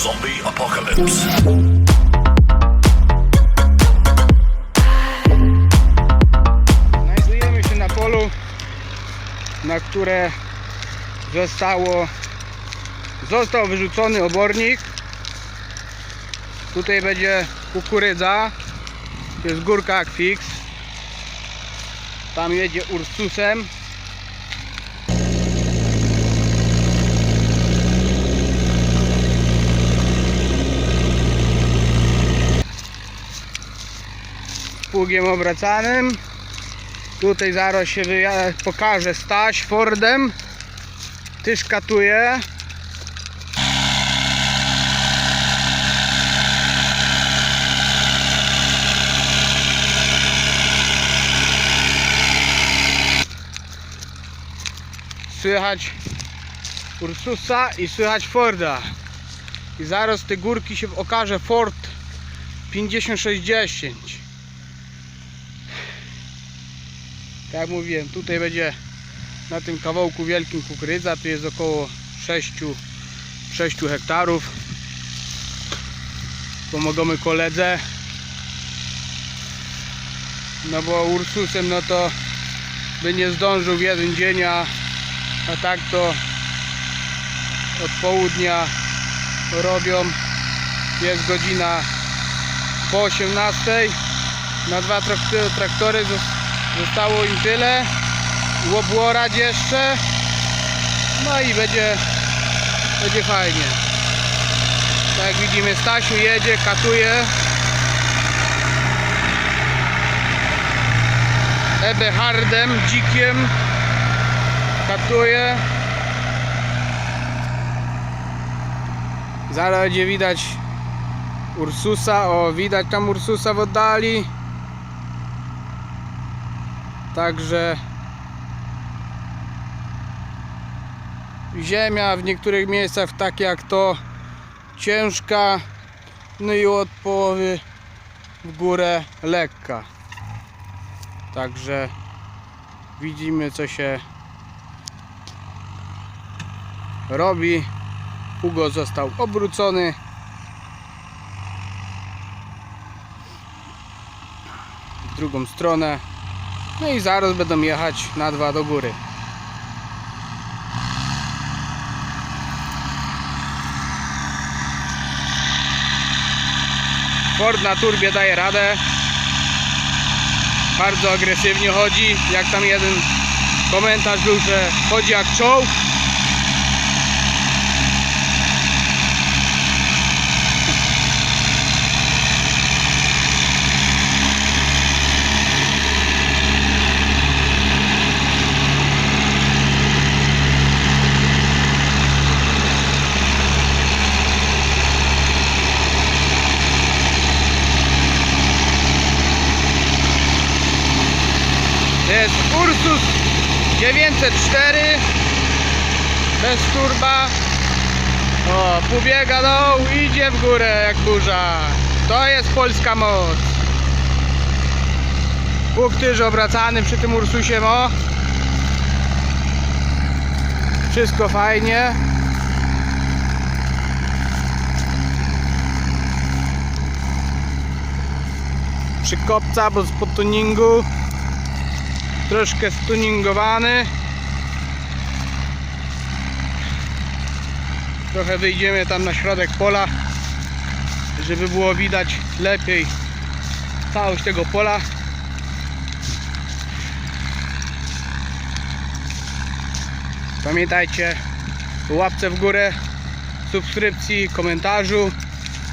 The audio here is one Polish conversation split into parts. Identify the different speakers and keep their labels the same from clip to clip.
Speaker 1: Zombie apocalypse.
Speaker 2: Znajdujemy się na polu, na które zostało został wyrzucony obornik. Tutaj będzie kukurydza. To jest górka jak fix. Tam jedzie Ursusem. Pługiem obracanym. Tutaj zaraz się pokaże Staś Fordem. Tyż katuje. Słychać Ursusa i słychać Forda. I zaraz te górki się okaże Ford 5060. Tak jak mówiłem, tutaj będzie na tym kawałku wielkim kukurydza, tu jest około 6, 6 hektarów. Pomagamy koledze. No bo Ursusem no to by nie zdążył w jeden dzień, a, a tak to od południa robią. Jest godzina po 18. Na dwa traktory, traktory zos- Zostało im tyle. Łobłorać jeszcze. No i będzie, będzie fajnie. Tak jak widzimy Stasiu jedzie, katuje. Ebehardem, dzikiem. Katuje. Zaraz będzie widać Ursusa. O, widać tam Ursusa w oddali. Także ziemia w niektórych miejscach tak jak to ciężka, no i od połowy w górę lekka. Także widzimy co się robi. Hugo został obrócony. W drugą stronę. No i zaraz będą jechać na dwa do góry. Ford na turbie daje radę. Bardzo agresywnie chodzi. Jak tam jeden komentarz był, że chodzi jak czołg. To jest Ursus 904 bez turba. O, pobiega dół, idzie w górę jak burza. To jest polska moc. Bóg obracany przy tym Ursusie, o. Wszystko fajnie. Przykopca, bo z tuningu troszkę stuningowany. Trochę wyjdziemy tam na środek pola żeby było widać lepiej całość tego pola. Pamiętajcie łapce w górę subskrypcji, komentarzu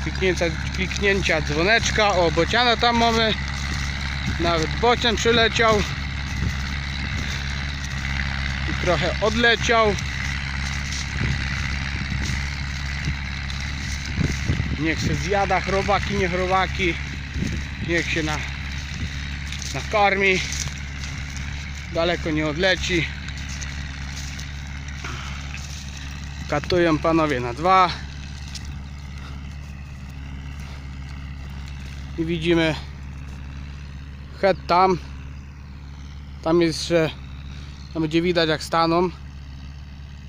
Speaker 2: kliknięcia, kliknięcia dzwoneczka. O bociana tam mamy. Nawet bocian przyleciał trochę odleciał. Niech się zjada chrobaki, nie chrobaki. Niech się na, nakarmi. Daleko nie odleci. Katują panowie na dwa. I widzimy head tam. Tam jest jeszcze tam będzie widać jak staną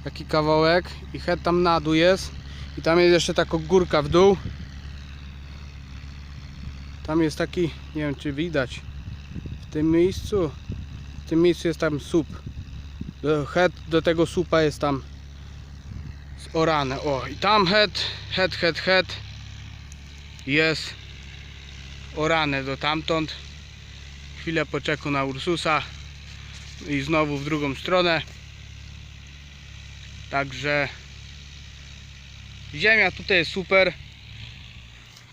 Speaker 2: taki kawałek i head tam na dół jest I tam jest jeszcze taka górka w dół. Tam jest taki, nie wiem czy widać, w tym miejscu, w tym miejscu jest tam słup. Do, head, do tego słupa jest tam orane. O, i tam head, head, head, head jest orane do tamtąd. Chwilę poczeku na Ursusa i znowu w drugą stronę. Także ziemia tutaj jest super.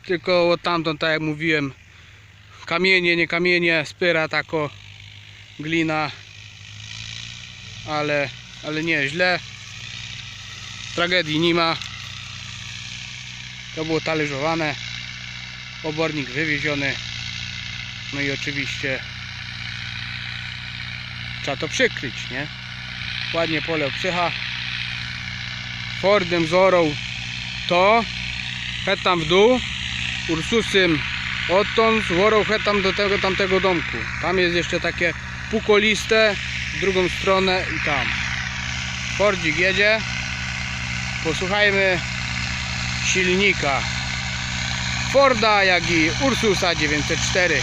Speaker 2: Tylko od tamtąd, tak jak mówiłem, kamienie, nie kamienie, spyra tako, glina, ale, ale nie źle. Tragedii nie ma. To było talerzowane. Obornik wywieziony. No i oczywiście trzeba to przykryć, nie? Ładnie pole obsycha. Fordem zorą to, het tam w dół, Ursusem odtąd, worą het tam do tego tamtego domku. Tam jest jeszcze takie pukoliste, w drugą stronę i tam. Fordzik jedzie. Posłuchajmy silnika Forda, jak i Ursusa 904.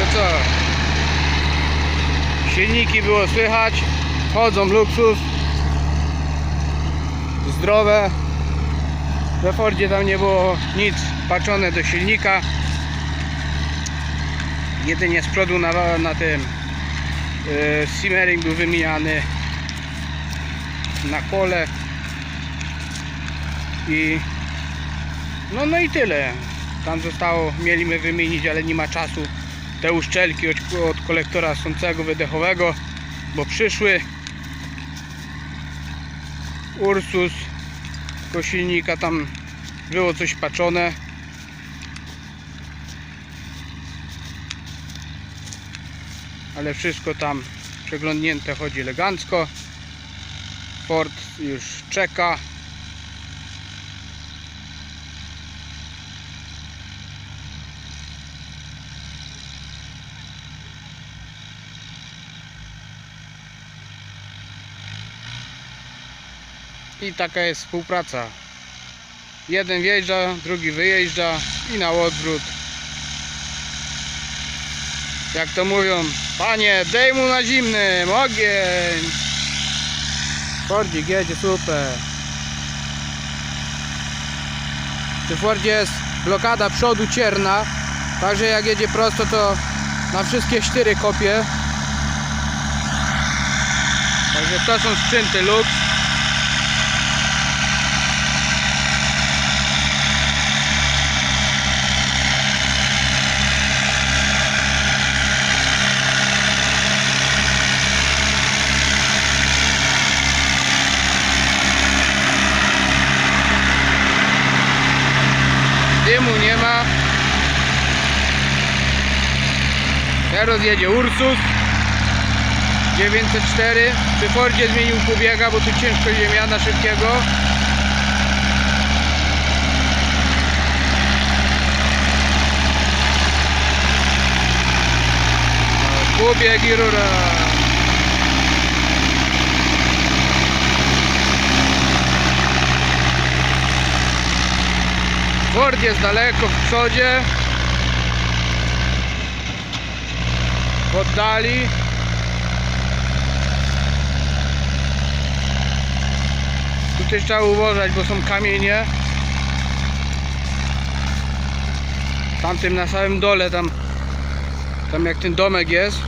Speaker 2: To co? Było słychać. Chodzą luksus. Zdrowe. We Fordzie tam nie było nic patrzone do silnika. Jedynie z przodu na, na tym yy, simmering był wymieniany na kole i no no i tyle tam zostało, mieliśmy wymienić, ale nie ma czasu te uszczelki od, od kolektora sącego wydechowego, bo przyszły Ursus kosilnika tam było coś paczone. Ale wszystko tam przeglądnięte chodzi elegancko. Ford już czeka I taka jest współpraca. Jeden wjeżdża, drugi wyjeżdża i na odwrót. Jak to mówią, panie, dej mu na zimnym, ogień. Fordzik jedzie super. W Fordzie jest blokada przodu cierna, także jak jedzie prosto to na wszystkie cztery kopie. Także to są sprzęty lux. Dymu nie ma. Teraz jedzie Ursus 904. Przy Fordzie zmienił kubiega, bo tu ciężko ziemiana szybkiego. No, Kubieg i rura. Ford jest daleko w przodzie. W oddali. Tu też trzeba uważać, bo są kamienie. Tamtym na samym dole, tam, tam jak ten domek jest,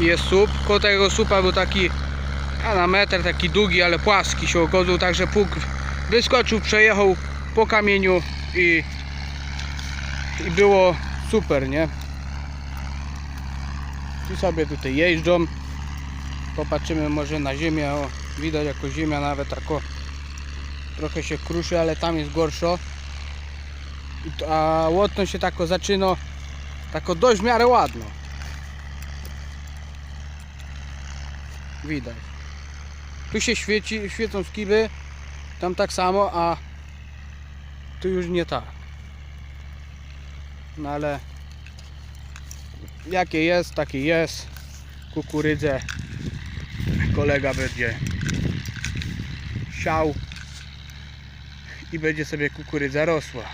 Speaker 2: i jest słup. Koło tego słupa był taki a na metr taki długi, ale płaski się okazał, także pług wyskoczył, przejechał po kamieniu i, i było super, nie? Tu sobie tutaj jeżdżą. Popatrzymy może na ziemię, o, widać jako ziemia nawet tako trochę się kruszy, ale tam jest gorszo. A łotno się tako zaczyna tako dość w miarę ładno. Widać. Tu się świeci, świecą skiby, tam tak samo, a tu już nie tak. No ale jakie jest, takie jest. Kukurydzę kolega będzie siał i będzie sobie kukurydza rosła.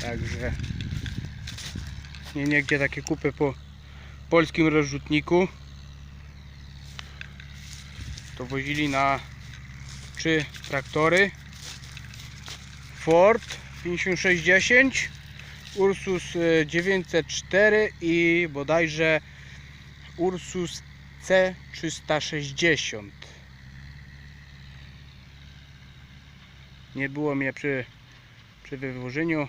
Speaker 2: Także nie niegdzie takie kupy po polskim rozrzutniku. To wozili na trzy traktory. Ford 5610, Ursus e, 904 i bodajże Ursus C360. Nie było mnie przy, przy wywożeniu.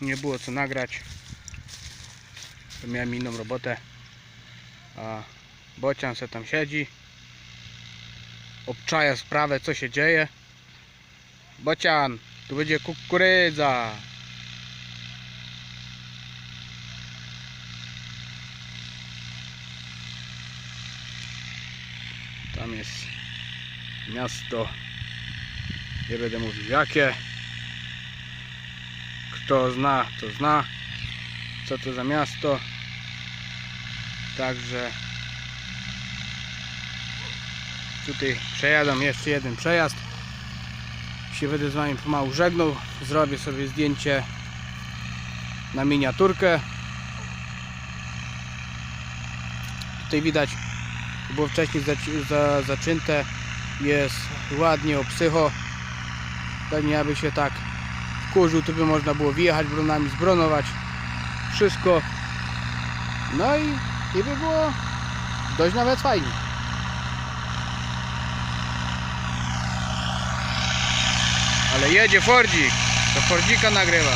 Speaker 2: Nie było co nagrać. Miałem inną robotę. A bocian se tam siedzi. Obczaja sprawę co się dzieje. Bocian, tu będzie kukurydza. Tam jest miasto. Nie będę mówił jakie. Kto zna, to zna. Co to za miasto. Także tutaj przejadę jeszcze jeden przejazd. Się będę z wami pomału żegnał. Zrobię sobie zdjęcie na miniaturkę. Tutaj widać było wcześniej zaci- za, zaczęte jest ładnie o psycho pewnie aby się tak wkurzył to by można było wjechać bronami zbronować wszystko no i, i by było dość nawet fajnie ale jedzie Fordzik to Fordzika nagrywa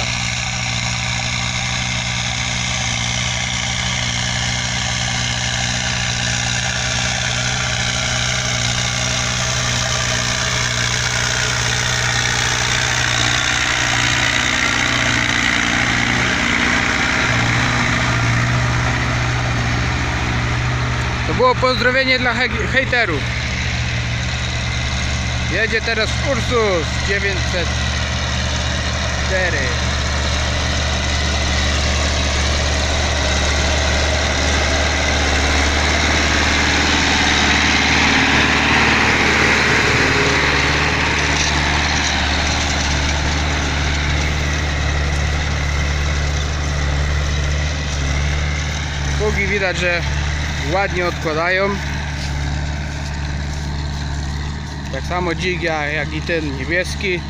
Speaker 2: To było pozdrowienie dla hej- hejterów. Jedzie teraz Ursus 904. Pługi widać, że ładnie odkładają. Tak samo dźwignia jak i ten niebieski.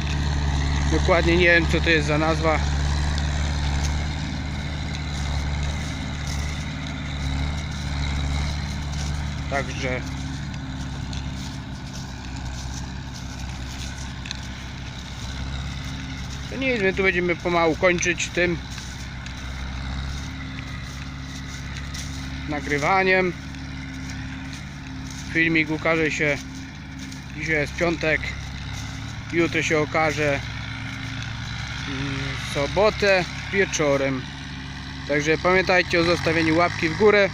Speaker 2: Dokładnie nie wiem co to jest za nazwa. Także to nic, my tu będziemy pomału kończyć tym nagrywaniem. Filmik ukaże się dzisiaj jest piątek, jutro się okaże mm, sobotę wieczorem. Także pamiętajcie o zostawieniu łapki w górę,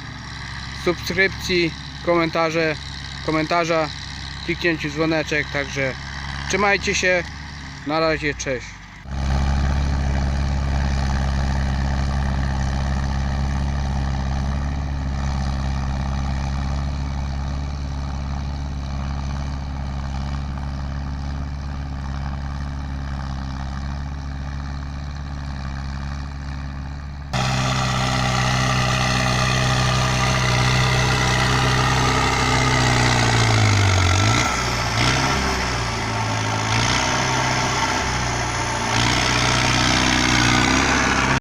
Speaker 2: subskrypcji, komentarze, komentarza, kliknięciu dzwoneczek. Także trzymajcie się. Na razie, cześć.